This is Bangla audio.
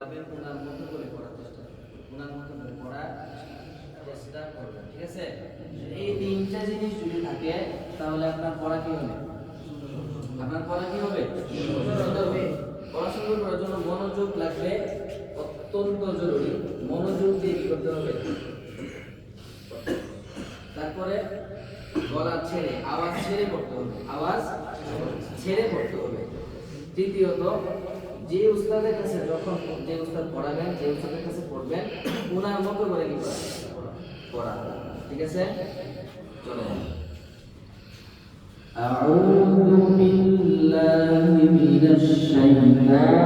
তবে ওনার মতো করে পড়ার চেষ্টা ওনার মতো করে পড়ার চেষ্টা করবেন ঠিক আছে? এই তিনটা জিনিস যদি থাকে, তাহলে আপনার পড়া কি হবে? আপনার পড়া কি হবে? পড়াশোনা করার জন্য মনোযোগ লাগবে, অত্যন্ত জরুরি। মনোযোগ দিয়ে করতে হবে? তারপরে গলা ছেড়ে, আওয়াজ ছেড়ে পড়তে হবে। আওয়াজ ছেড়ে পড়তে হবে। তৃতীয়ত যে উস্তাদের কাছে যখন যে উস্তাদ পড়াবেন যে উস্তাদের কাছে পড়বেন ওনার মতো করে কি করা পড়া ঠিক আছে চলে যান أعوذ بالله من الشيطان الرجيم